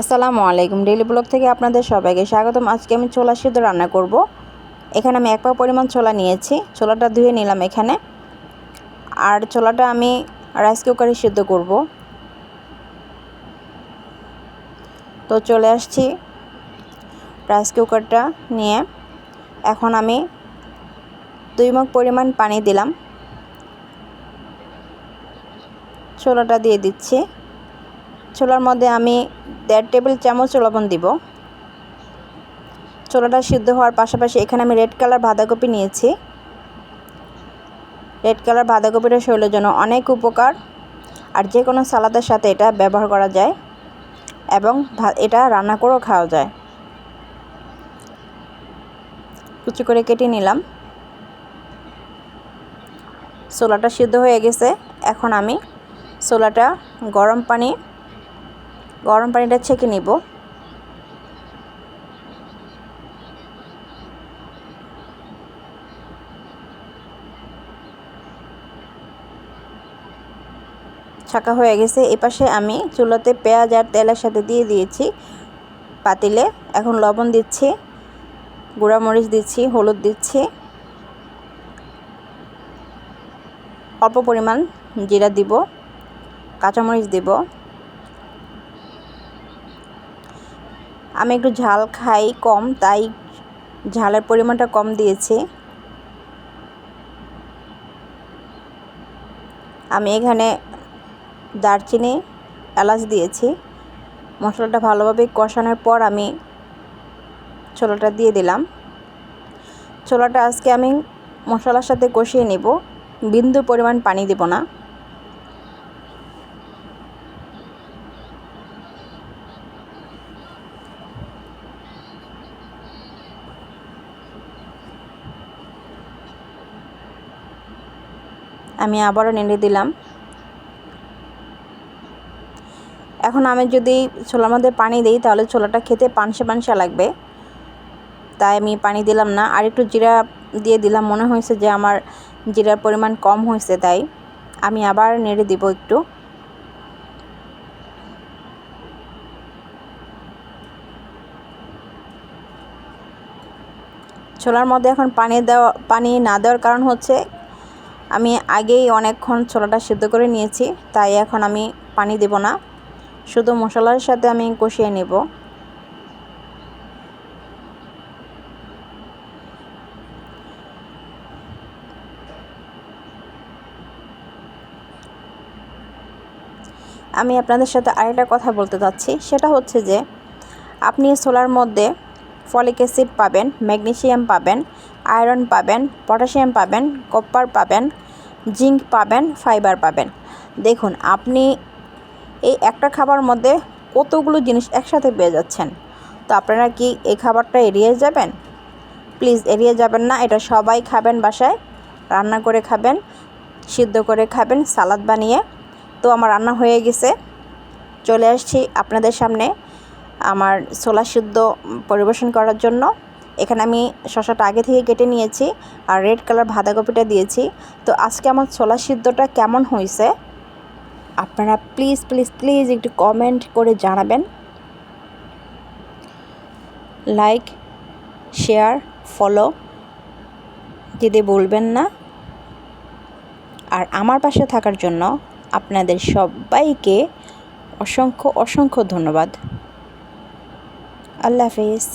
আসসালামু আলাইকুম। Daily blog থেকে আপনাদের সবাইকে স্বাগতম। আজকে আমি ছোলা সিদ্ধ রান্না করব। এখানে আমি এক পা পরিমাণ ছোলা নিয়েছি। ছোলাটা ধুয়ে নিলাম এখানে। আর ছোলাটা আমি রাইস কুকারে সিদ্ধ করব। তো চলে আসছি রাইস কুকারটা নিয়ে। এখন আমি দুই মগ পরিমাণ পানি দিলাম। ছোলাটা দিয়ে দিচ্ছি। ছোলার মধ্যে আমি দেড় টেবিল চামচ লবণ দিব। ছোলাটা সিদ্ধ হওয়ার পাশাপাশি এখানে আমি রেড কালার বাঁধাকপি নিয়েছি। রেড কালার বাঁধাকপিটা শরীরের জন্য অনেক উপকার আর যে কোনো সালাদের সাথে এটা ব্যবহার করা যায় এবং এটা রান্না করেও খাওয়া যায়। কুচি করে কেটে নিলাম। ছোলাটা সিদ্ধ হয়ে গেছে। এখন আমি ছোলাটা গরম পানি গরম পানিটা ছেঁকে নিব। ছাকা হয়ে গেছে। এপাশে আমি চুলাতে পেঁয়াজ আর তেলের সাথে দিয়ে দিয়েছি পাতিলে। এখন লবণ দিচ্ছি, গুঁড়ামরিচ দিচ্ছি, হলুদ দিচ্ছি। অল্প পরিমাণ জিরা দিব, কাঁচামরিচ দিব। আমি একটু ঝাল খাই কম, তাই ঝালের পরিমাণটা কম দিয়েছি। আমি এখানে দারচিনি, এলাচ দিয়েছি। মশলাটা ভালোভাবে কষানোর পর আমি ছোলাটা দিয়ে দিলাম। ছোলাটা আজকে আমি মশলার সাথে কষিয়ে নেব। বিন্দু পরিমাণ পানি দেব না। আমি আবারও নেড়ে দিলাম। এখন আমি যদি ছোলার মধ্যে পানি দিই, তাহলে ছোলাটা খেতে পানসা পানসা লাগবে। তাই আমি পানি দিলাম না। আর একটু জিরা দিয়ে দিলাম। মনে হয়েছে যে আমার জিরার পরিমাণ কম হয়েছে, তাই আমি আবার নেড়ে দিব একটু। ছোলার মধ্যে এখন পানি দেওয়া, পানি না দেওয়ার কারণ হচ্ছে আমি আগেই অনেকক্ষণ ছোলাটা সিদ্ধ করে নিয়েছি, তাই এখন আমি পানি দেব না। শুধু মশলার সাথে আমি কষিয়ে নেব। আমি আপনাদের সাথে আরেকটা কথা বলতে চাচ্ছি সেটা হচ্ছে যে, আপনি ছোলার মধ্যে ফলিক অ্যাসিড পাবেন, ম্যাগনেশিয়াম পাবেন, আয়রন পাবেন, পটাশিয়াম পাবেন, কপার পাবেন, জিঙ্ক পাবেন, ফাইবার পাবেন। দেখুন, আপনি এই একটা খাবার মধ্যে কতগুলো জিনিস একসাথে পেয়ে যাচ্ছেন। তো আপনারা কি এই খাবারটা এড়িয়ে যাবেন? প্লিজ, এড়িয়ে যাবেন না, এটা সবাই খাবেন বাসায়। রান্না করে খাবেন, সিদ্ধ করে খাবেন, সালাদ বানিয়ে। তো আমার রান্না হয়ে গেছে। চলে আসছি আপনাদের সামনে। আমার ছোলা সিদ্ধ পরিবেশন করার জন্য। এখানে আমি শশাটা আগে থেকে কেটে নিয়েছি আর রেড কালার বাঁধাকপিটা দিয়েছি। তো আজকে আমার ছোলা সিদ্ধটা কেমন হয়েছে? আপনারা প্লিজ প্লিজ প্লিজ একটু কমেন্ট করে জানাবেন। লাইক শেয়ার ফলো দিতে বলবেন না। আর আমার পাশে থাকার জন্য আপনাদের সবাইকে অসংখ্য অসংখ্য ধন্যবাদ। আল্লাহ হাফিজ।